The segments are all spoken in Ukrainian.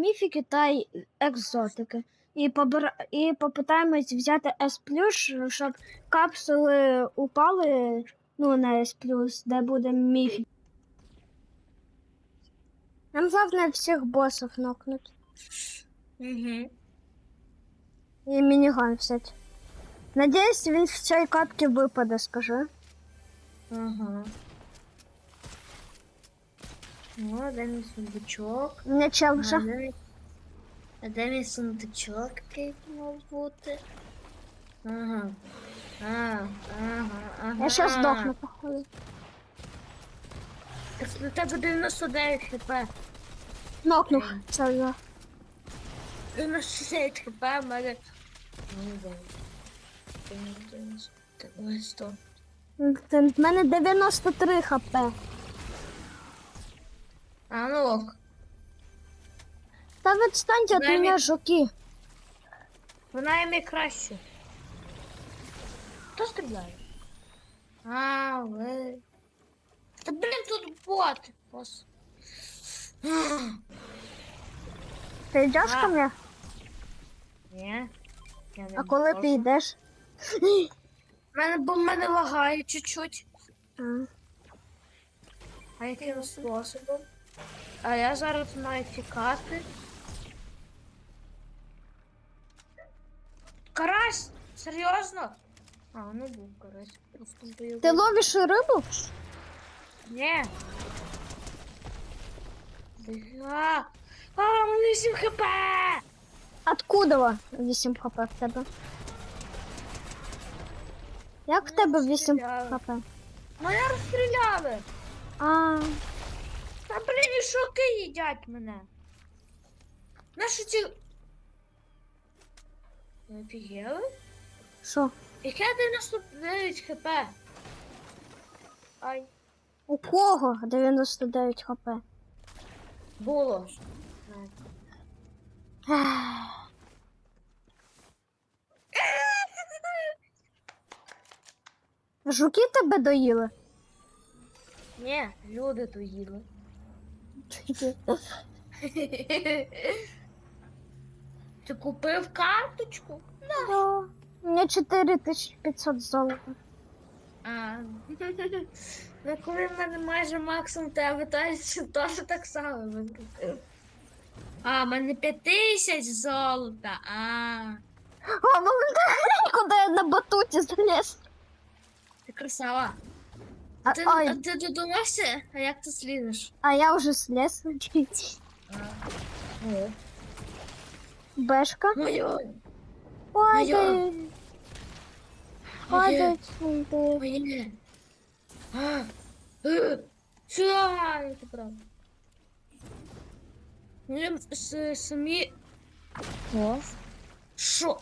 міфіки та екзотики. І, побира... і попитаємось взяти S+, щоб капсули упали ну, на S+, де буде міфік. Нам головне всіх босів нокнути. Угу. І мініган взяти. Надіюсь, він в цій капці випаде, скажи. Ага. Ну, а де мій сундучок? Не чел А де мій- А сундучок, який мав бути? Ага. А, ага, ага. Я щас здохну, походу. У тебе 99 хп. Нокнув. Це я. 99 хп, в мене... Ну, ось то. В мене 93 хп. А, ну ок. Та відстаньте від мене жуки. Вона і найкраще. Хто стріляє? А, ви. Та блін, тут бот. Бос. Ти йдеш А. ко мне? Ні. Я не А коли можу. ти йдеш? Мене, бо в мене лагає чуть-чуть. А. А яким способом? А я зараз маю тікати. Карась? Серйозно? А, ну був карась. Просто бойовий. Ти ловиш рибу? Ні. А, а, у мене 7 хп! Откуда 8 хп в тебе? Як в тебе 8 стріляли. хп? Мене розстріляли! А, Та шоки їдять мене. Наші ці... Ви офігели? що? Яке 99 хп? Ай, У кого 99 хп? було. Жуки тебе доїли? Ні, люди то їли. Ти купив карточку? Да. Мені 4500 золота. А. Ну коли в мене майже максимум тебе теж так само викупив. А, в мене 5000 золота. А. А, ну куди я на батуті заліз? Ти красава. А, Ти, ай, а ти додумався? А як ти слізеш? а я вже сліз. О. Бешка. Моє. Падай. Падай. падай. Моє. А. Е. Що? Я це правда. Мені с- самі. О. Що?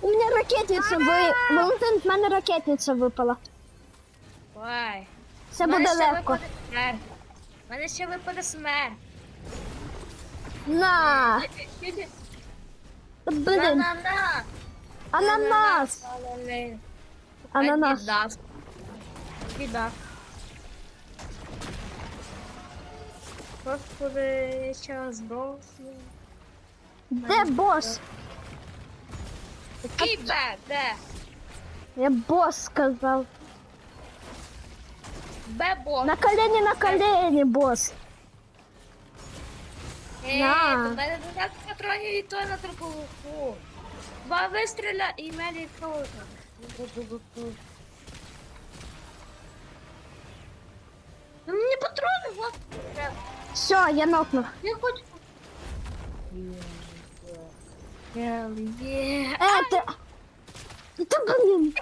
У мене ракетниця ви... Валентин, в мене ракетниця випала. Ой. Це буде легко. У мене ще випаде смерть. На! Блин, На-на-на. ананас! Ла-ла-ла. Ананас. Піддав. Піддав. Господи, я зараз здохну. Де бос? Який Б? Де? Я бос сказав. Б бо. На колені, на колені, бос. Ей, На. до мене додати патронів і то на труповуху. Два вистріля і мені круто. Ну мені патрони, вот. треба. Все, я нокнув. Я хочу. Hell yeah. Е, ти... Та блін.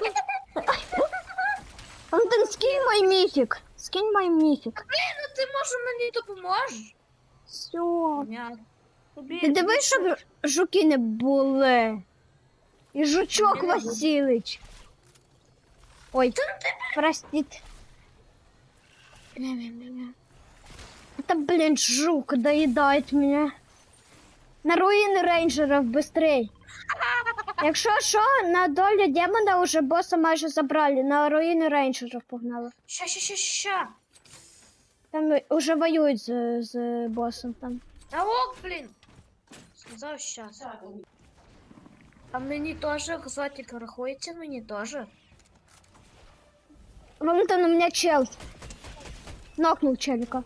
Антон, скинь мой міфік. Скинь мой міфік. Блін, ну ти може мені допоможеш? Все. Ня. Тобі Ти дивись, щоб жуки не були. І жучок Не буду. Василич. Ой, простіть. Это, блин, жук доедает меня. На руины рейнджеров быстрей. Якщо що, на долю демона вже боса майже забрали, на руїни рейнджерів погнали. Ща, ща, ща, ща. Там вже воюють з, з босом там. Та ок, блін. Сказав щас. А мені теж екзотика рахується, мені теж. Валентин, у меня чел. Нокнул челика.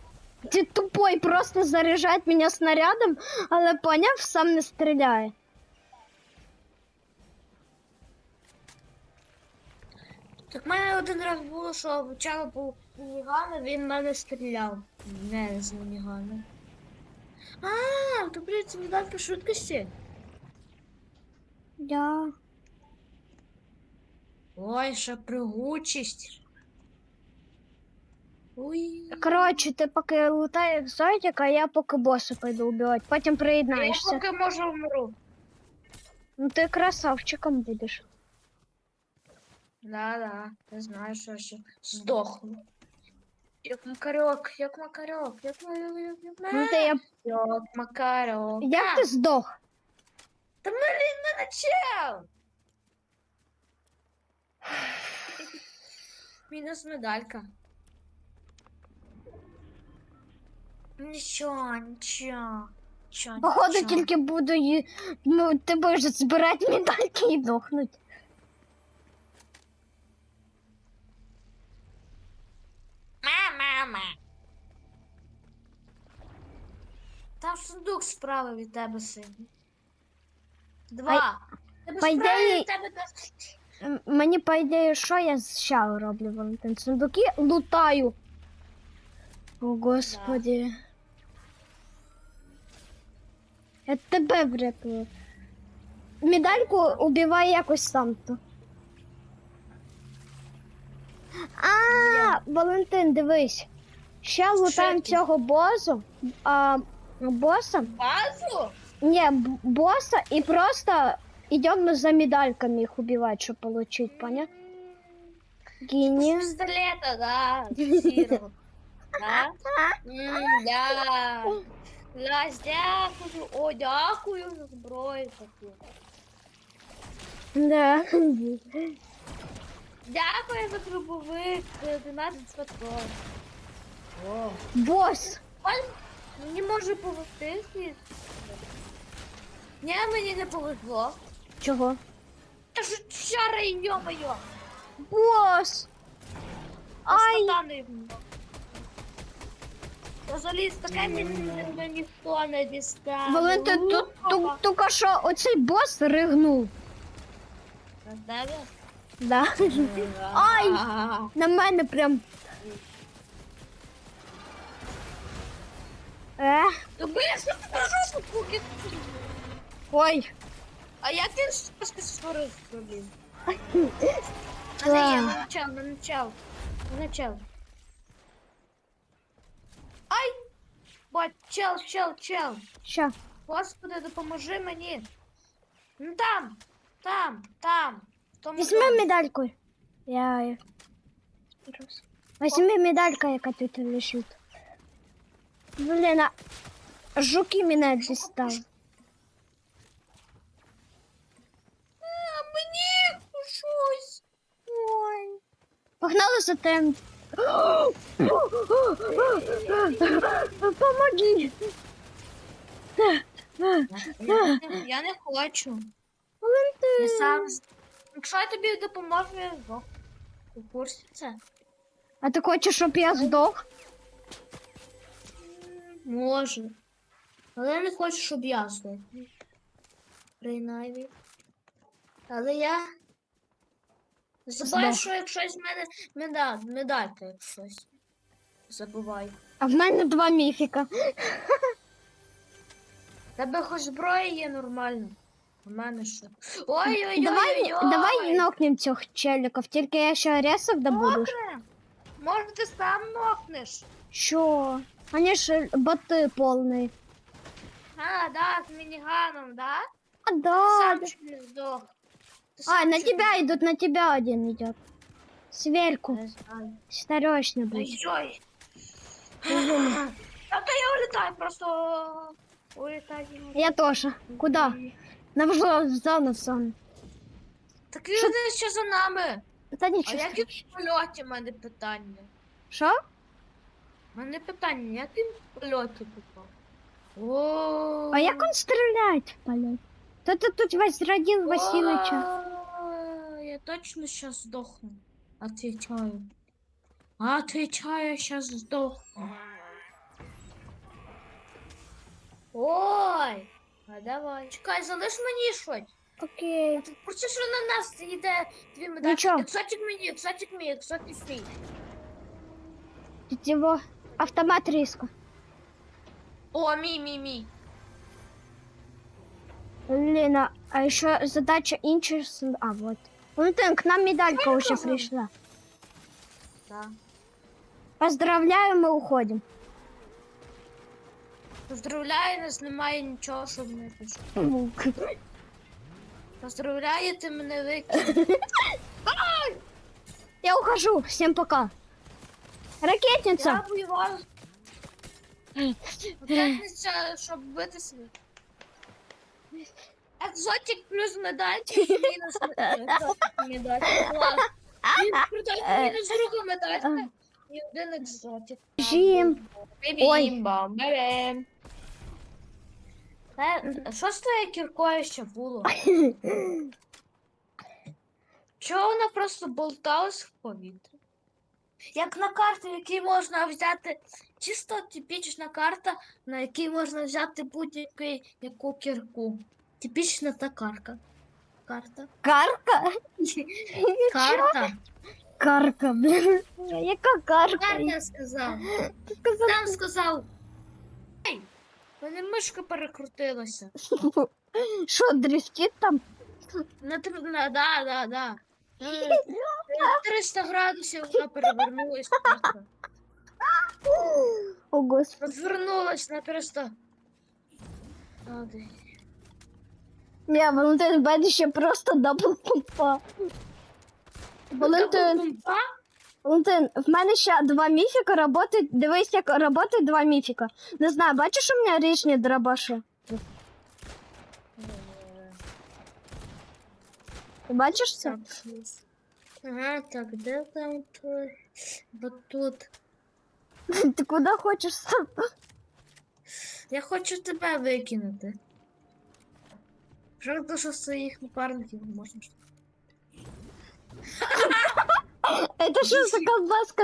Ты тупой, просто заряжает меня снарядом, але поняв, сам не стріляє. Так в мене один раз було, що чало був мінігана, він мене стріляв. Не з мінігана. А, то блін, це медаль по швидкості. Я. Ой, ще пригучість. Ой. Коротше, ти поки лутай екзотик, а я поки боса пойду убивати. Потім Я поки може вмру. Ну ти красавчиком будеш. Да, да, я знаю, що я ще здохну. Як макарьок, як макарьок, як макарьок, як Ну ти я. Як макарьок. Як ти здох? Та блін, мене чел! Мінус медалька. Нічого, нічого. Нічого, Походу, нічого. тільки буду ї... Ну, ти будеш збирати медальки і дохнуть. Мама. Там сундук справа від тебе синій. Два. Тебе по справа ідеї- від тебе. М, Мені по ідеї, що я зараз роблю, Валентин? Сундуки лутаю. О, господі. Я тебе врятую. Медальку убивай якось сам то. А, Валентин, дивись. Ще лутаємо ти? цього босу, а боса. Базу? Не, б- босса и просто идем за медальками их убивать, чтобы получить, понятно? З пістолета, да. Сіро. Да? М, Да. Лась, дякую. О, дякую за зброю таку. Да. Дякую за трубовик. 11 патрон. О. Босс. Мені може повести. Ні, мені не повезло. Чего? Та ж чара йо-моє. Босс. Ай. Ай. Я заліз таке мене ніхто не дістав. Валентин, тут, тут, только що оцей босс ригнув. Да. Ай. На мене прям. Е, Тобі я ж не кажу, поки. ой. А як ти трошки створив блін? Так. Але я начав, начав. Начав. Ай! Бать, чел, чел, чел. Ща. Господи, допоможи мені. Ну там, там, там. в тому Візьми домі. медальку. Я. Возьми медалька, яка тут лежить. Блін, а жуки мене дістали. А мені щось. Ой. Погнали за тем. Помоги. Я, я не хочу. Я сам. Якщо я тобі допоможу, я здох. У курсі це? А ти хочеш, щоб я здох? Може. Але я не хочу, щоб я здох. Принаймні. Але я. Забуваю, Здох. що якщо з мене медаль, медалька, як щось. Забувай. А в мене два міфіка. Тебе хоч зброя є нормально. У мене що? Ой-ой-ой. Давай, давай нокнем цих челіків, тільки я ще ресок добуду. Може ти сам нокнеш? Що? Вони ж боти повні. А, да, з мініганом, да? А, да. Сам чуть не здох. А, на тебя идут, на тебя один идет. Сверху. Старешно будет. Ой-ой. А то я улетаю, просто улетаю. Я тоже. Куда? На в зону, в зону. Так він ще за нами. Та А нічого. як він в польоті в мене питання? Що? У мене питання, як він в польоті попав? О, А як він стріляє в полет? Та ти тут Васильовича. О, Я точно сейчас сдохну. Отвечаю. Отвечаю, сейчас сдохну. Ой! А давай. Чекай, залиш мені щось. Окей. Ти Просто що на нас йде дві медалі. Нічого. Екзотик мені, екзотик мій, екзотик мій. Тут його автомат різко. О, мій, мій, мій. Лена, а еще задача инчес... А, вот. Валентин, к нам медалька уже пришла. Да. Поздравляю, мы уходим. Поздравляю, нас немає нічого, щоб не пішло. Поздравляю, ти мене викинув. Я ухожу. Всем пока. Я Ракетница. воював. П'ятниця, щоб бити себе. Екзотик плюс медаль, мінус екзотик медаль. Клас. Крутой, мінус друга медалька. І один екзотик. Жим. Ой. Бім-бам, бем. Е, Що з твоєю кіркою ще було? Чого вона просто болталась в повітрі? Як на карті, в якій можна взяти чисто типічна карта, на якій можна взяти будь-яку яку кірку. Типічна та карка. Карта. Карка. Карта. Карка, блин. Яка карка? Карта сказав. Там сказав. Ей! Мене мишка перекрутилася. Що, дрифтит там? На, три- на да, да, да. Е, 300 градусів вона перевернулась просто. О, господи. Розвернулась на 300. Градусів. Не, Валентин, в мене ще просто дабл пумпа. Валентин, Пумпа? Валентин, в мене ще два міфіка работають. Дивись, як работають два міфіка. Не знаю, бачиш у мене річні дробаши? Ти бачиш це? Так, Ага, так, де там той? Вот тут. Ти куди хочеш сам? Я хочу тебе викинути. Жалко, що своїх напарників не можна. Это що за колбаска?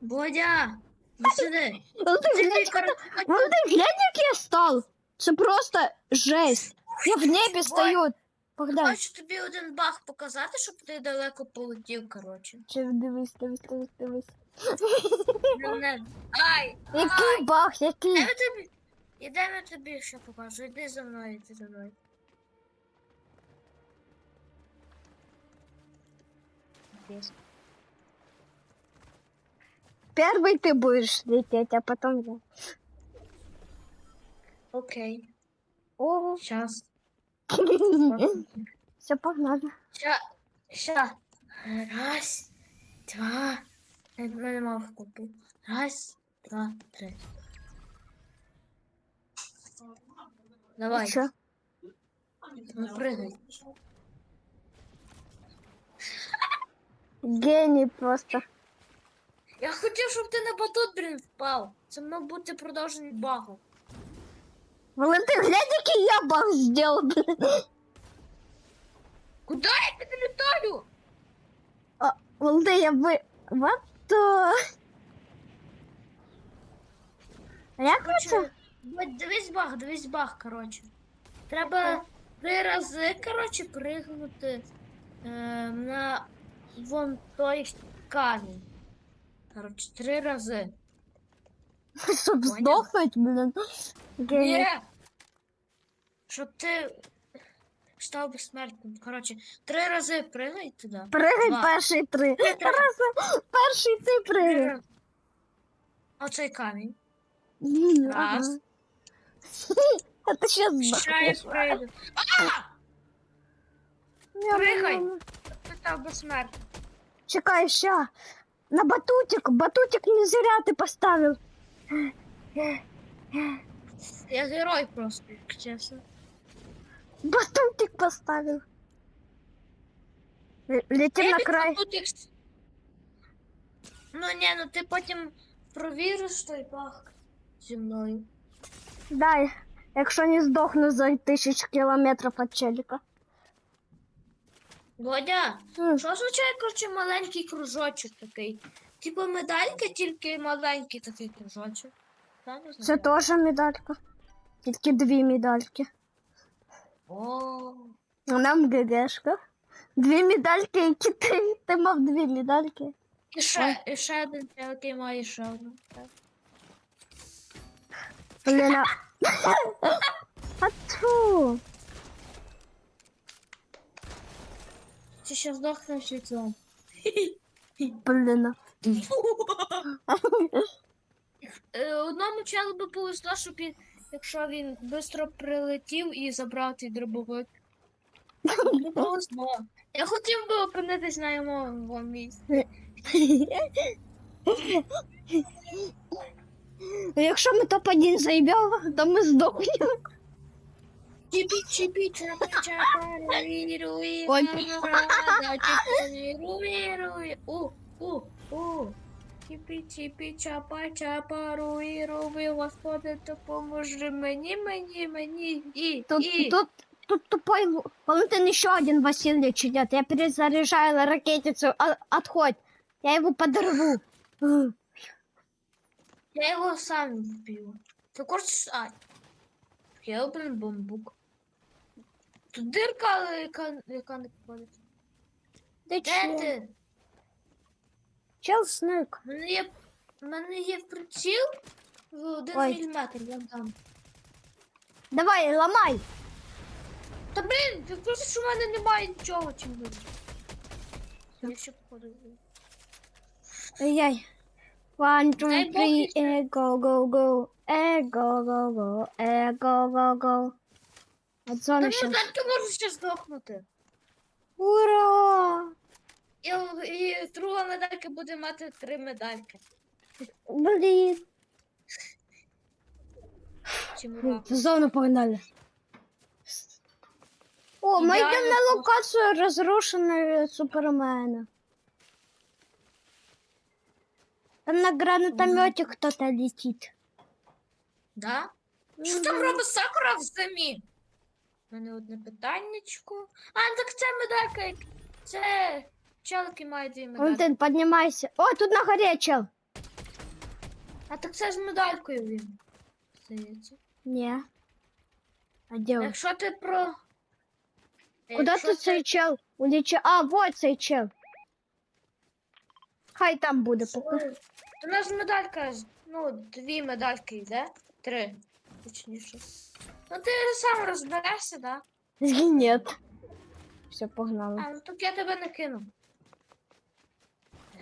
Бодя! Іди сюди! Валентин, Ти глянь, коротше, Валентин, глянь, як я став. Це просто жесть. Я в небі стою. Богдан. Хочу тобі один баг показати, щоб ти далеко полетів, коротше. Чи дивись, дивись, дивись, дивись. Ну, не- Ай! Який баг, який? Де тобі? Ідемо я тобі що покажу. Іди за мною, іди за мною. Десь. Первый ты будешь лететь, а потом я. Окей. О, Щас. Все, погнали. Ща. Ща. Раз, два. Я не мав купу. Раз, два, три. Давай, Що? ну прыгай. Геній просто. Я хотів, щоб ти на батут, блін, впав. Це мав бути продовження багу. Валентин, глянь, який я баг зробив, блин. Куди я підлітаю? Валентин, я би... Вот то... А ви це? Короче, дивись баг, дивись баг, коротше. Треба три рази, коротше, пригнути е, на вон той камінь. Коротше, три рази. Щоб Поняв? здохнуть, блин. Ні! Щоб ти став безсмертним. Коротше, три рази пригай туди. Пригай Два. перший три. Три. Раз, перший ти пригай. Оцей камінь. М, Раз. ага. А ти ще Ще я здохнеш. прийду. А! Пригай. Ти став безсмертним. Чекай, ща. На батутик. Батутик не зря ти поставив. Я герой просто, як чесно. Батутик поставив. Л- Летим на край. тут як... с- Ну ні, ну ти потім провіриш той баг зі мною. Дай, якщо не здохну за тисяч кілометрів від челіка. Водя, М, що означає, коротше, маленький кружочок такий? Типу медалька, тільки маленький такий кружочок. Та, не Це знаю. теж медалька. Тільки дві медальки. О, А нам ГГшка. Дві медальки, які ти. Ти мав дві медальки. і ще, і ще один, який має ще одну. Так. Блін. а- А тьфу. Ти ще здохнеш від цього. Блін. Е, Одному челу би повезло, щоб він, якщо він швидко прилетів і забрав твій дробовик. Повезло. Я хотів би опинитись на йому місці. Якщо ми топ-1 заїбемо, то ми здохнемо. Чіпі, чіпі, чапа, чапа, руї, руї, Ой. рада, чіпі, руї, руї, у, у, у. Чіпі, чіпі, чапа, чапа, руї, руї, Господи, допоможи мені, мені, мені, і, Тут, і. тут, тут тупой Ву- Валентин еще один Васильевич идет. Я перезаряжаю ракетицу. А- отходь. Я его подорву. Я його сам вбив. Ти хочеш... А, я блин бомбук. Тут дирка, яка, яка не походить. Де Де ти? Чел снег. У мене є, у мене є приціл в один Ой. міліметр, я дам. Давай, ломай. Та блін, ти просто що в мене немає нічого чим бити. Я ще походу. Ай-яй. One, two, Дай Бог three, еще. eh, go, go, go. Eh, go, go, go. Eh, go, go, go. От Та зони ну так ти можеш ще здохнути. Ура! І, і друга медалька буде мати три медальки. Блін. Зону погнали. О, мы Идеально идем на просто. локацию разрушенную Супермена. Там на гранатомете кто-то летит. Да? Що там робить Сакура в зимі? У мене одне питаннячко. А, так це медалька. як- Це челки мають дві медальки. Валентин, поднимайся. О, тут на горе чел. А так це з медалькою він. Здається. Не. А где он? Якщо ти про. Куда Якщо тут цей чел? Улече. А, вот цей чел. Хай там буде поки. Ой, у нас медалька, з- ну, дві медальки йде. Три. Точніше. Ну ти сам розберешся, да? Нет. Все, погнали. А, ну так я тебе не кину.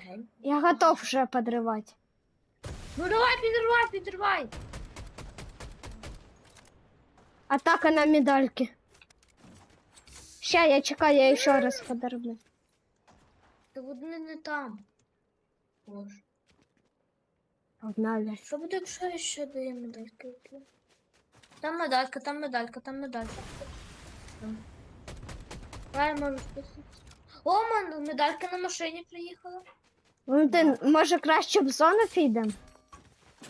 Гень. Я готов уже подрывать. Ну давай, підривай, підривай. Атака на медальки. Ща, я чекаю, я еще раз подорву. Та вони не там. Боже. Погнали. Що буде, якщо я ще дає медальки? які? Там медалька, там медалька, там медалька. Там. Давай, можу спуститися. О, ман, медалька на машині приїхала. Валентин, може краще в зону підемо?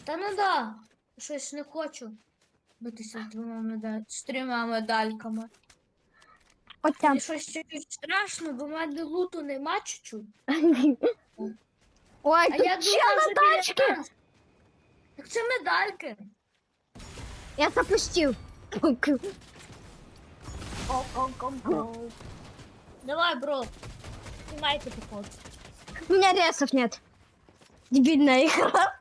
Та ну да. Щось не хочу битися з двома медаль... з трьома медальками. От там. І щось чуть страшно, бо в мене луту нема чуть-чуть. Ой, А тут я чел думала, на що біля тачці. нас. Так це медальки. Я запустив. Давай, бро. Снимайте поход. У меня ресов нет. Дебильная игра.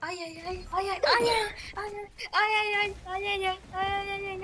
Ай-яй-яй, ай-яй-яй, ай-яй-яй, ай-яй-яй, ай-яй-яй, ай-яй-яй.